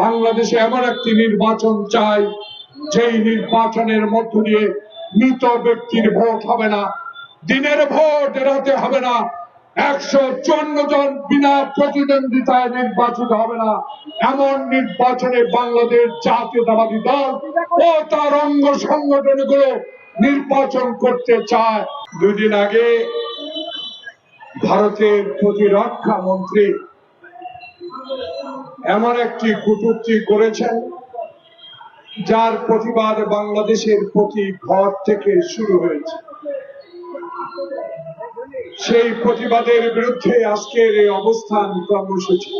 বাংলাদেশে এমন একটি নির্বাচন চাই, যেই নির্বাচনের মধ্য দিয়ে মৃত ব্যক্তির ভোট হবে না, দিনের ভোট রাতে হবে না, একশো চুয়ান্ন জন বিনা প্রতিদ্বন্দ্বিতায় নির্বাচিত হবে না। এমন নির্বাচনে বাংলাদেশ জাতীয়তাবাদী দল ও তার অঙ্গ সংগঠনগুলো নির্বাচন করতে চায়। দুদিন আগে ভারতের প্রতিরক্ষা মন্ত্রী এমন একটি কটূক্তি করেছেন যার প্রতিবাদ বাংলাদেশের প্রতি ঘর থেকে শুরু হয়েছে। সেই প্রতিবাদের বিরুদ্ধে আজকের এই অবস্থান কর্মসূচি।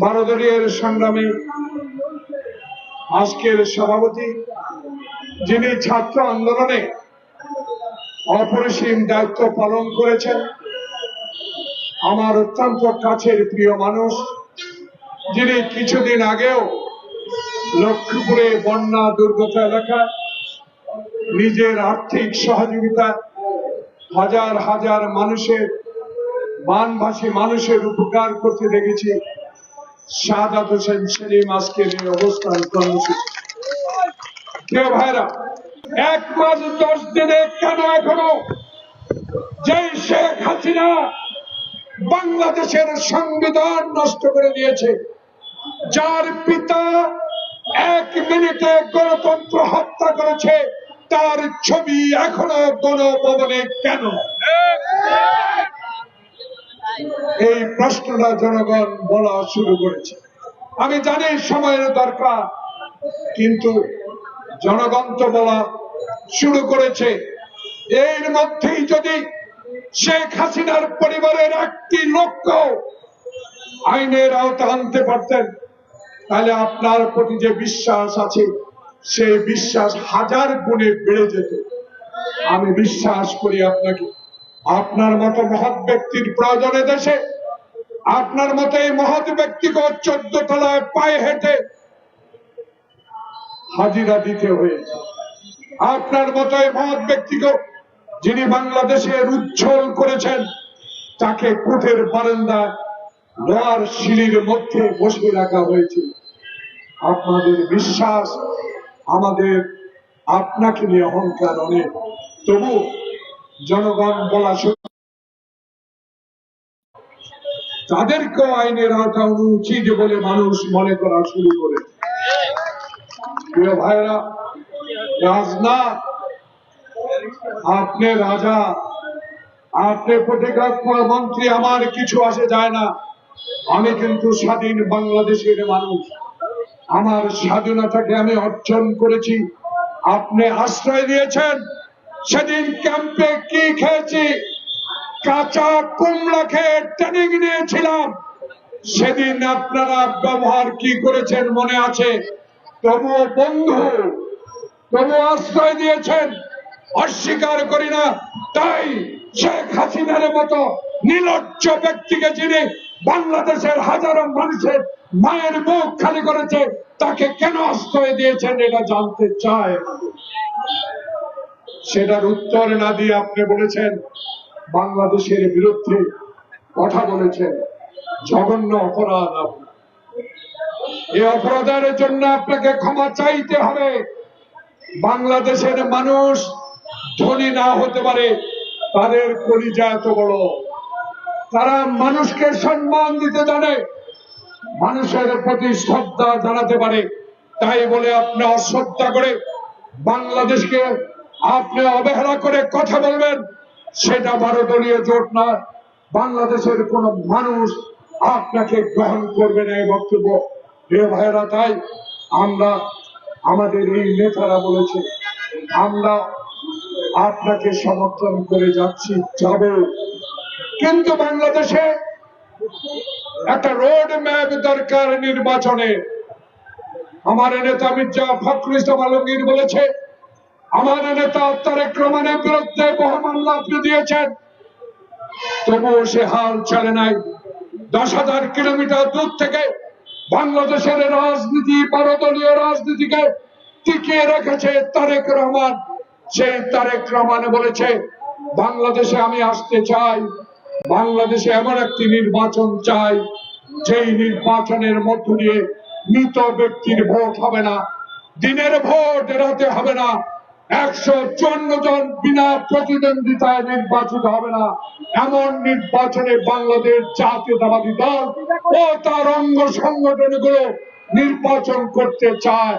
ভারতীয় সংগ্রামে আজকের সভাপতি, যিনি ছাত্র আন্দোলনে অপরিসীম দায়িত্ব পালন করেছেন, আমার অত্যন্ত কাছের প্রিয় মানুষ যিনি কিছুদিন আগেও লক্ষ্মীপুরে বন্যা দুর্গত এলাকায় নিজের আর্থিক সহযোগিতা হাজার হাজার মানুষের বানভাসী মানুষের উপকার করতে দেখেছি। সাদাত হোসেন সেলিম আজকের এই অবস্থান কর্মসূচি। কেউ ভাইরা, এক মাস দশ দিনে কেন এখনও যেই শেখ হাসিনা বাংলাদেশের সংবিধান নষ্ট করে দিয়েছে? যার পিতা এক মিনিটে গণতন্ত্র হত্যা করেছে, তার ছবি এখনও গণভবনে কেন? এই প্রশ্নটা জনগণ বলা শুরু করেছে। আমি জানি সময়ের দরকার, কিন্তু জনগণ তো বলা শুরু করেছে। এর মধ্যেই যদি শেখ হাসিনার পরিবারের একটি লক্ষ্য আইনের আওতা আনতে পারতেন তাহলে আপনার প্রতি যে বিশ্বাস আছে, সেই বিশ্বাস হাজার গুণে বেড়ে যেত। আমি বিশ্বাস করি আপনাকে। আপনার মতো মহৎ ব্যক্তির প্রয়োজনে দেশে, আপনার মতো এই মহৎ ব্যক্তিকে চোদ্দ তলায় পায়ে হেঁটে হাজিরা দিতে হয়েছে। আপনার মতো এই মহৎ ব্যক্তিকে যিনি বাংলাদেশের উজ্জ্বল করেছেন, তাকে কোর্টের বারান্দা লোহার সিঁড়ির মধ্যে বসে রাখা হয়েছিল। আপনাদের বিশ্বাস, আমাদের আপনাকে নিয়ে অহংকার অনেক। তবু জনগণ বলা সত্য তাদেরকেও আইনের আওতা উচিত বলে মানুষ মনে করা শুরু করে। ভাইরা রাজনাথ, আপনি রাজা, আপনি প্রতিরক্ষা মন্ত্রী, আমার কিছু আসে যায় না। আমি কিন্তু স্বাধীন বাংলাদেশের মানুষ। আমার স্বাধীনতাকে আমি অর্জন করেছি। আপনি আশ্রয় দিয়েছেন। সেদিন ক্যাম্পে কি খেয়েছি? কাঁচা কুমড়া খেয়ে ট্রেনিং নিয়েছিলাম। সেদিন আপনারা ব্যবহার কি করেছেন মনে আছে? তবু বন্ধু তবু আশ্রয় দিয়েছেন। অস্বীকার করি না। তাই শেখ হাসিনার মতো নির্লজ্জ ব্যক্তিকে যিনি বাংলাদেশের হাজারো মানুষের মায়ের মুখ খালি করেছে, তাকে কেন আশ্রয় দিয়েছেন এটা জানতে চায় সেটার উত্তর না দিয়ে আপনি বলেছেন, বাংলাদেশের বিরুদ্ধে কথা বলেছেন, জঘন্য অপরাধ আপনার। এই অপরাধের জন্য আপনাকে ক্ষমা চাইতে হবে। বাংলাদেশের মানুষ ধনী না হতে পারে, তাদের কলিজা এত বড়। তারা মানুষকে সম্মান দিতে জানে, মানুষের প্রতি শ্রদ্ধা জানাতে পারে। তাই বলে আপনি অশ্রদ্ধা করে বাংলাদেশকে আপনি অবহেলা করে কথা বলবেন, সেটা ভারতীয় জোট নয় বাংলাদেশের কোন মানুষ আপনাকে গ্রহণ করবে না এই বক্তব্য। প্রিয় ভাইয়েরা, তাই আমরা আমাদের এই নেতারা বলেছে, আমরা আপনাকে সমর্থন করে যাচ্ছি, যাব। কিন্তু বাংলাদেশে একটা রোড ম্যাপ দরকার নির্বাচনে। আমার নেতা মির্জা ফখরুল ইসলাম আলমগীর বলেছে, আমার নেতা তারেক রহমানের বিরুদ্ধে বহু মামলা আপনি দিয়েছেন। তবুও সে হাল চলে নাই। দশ হাজার কিলোমিটার দূর থেকে বাংলাদেশের রাজনীতি বারোদলীয় রাজনীতিকে টিকিয়ে রেখেছে তারেক রহমান। সেই তারেক রহমান বলেছে, বাংলাদেশে আমি আসতে চাই। বাংলাদেশে এমন একটি নির্বাচন চাই, যেই নির্বাচনের মধ্য দিয়ে মৃত ব্যক্তির ভোট হবে না, দিনের ভোট রাতে হবে না, একশো চুয়ান্ন জন বিনা প্রতিদ্বন্দ্বিতায় নির্বাচিত হবে না। এমন নির্বাচনে বাংলাদেশ জাতীয়তাবাদী দল ও তার অঙ্গ সংগঠনগুলো নির্বাচন করতে চায়।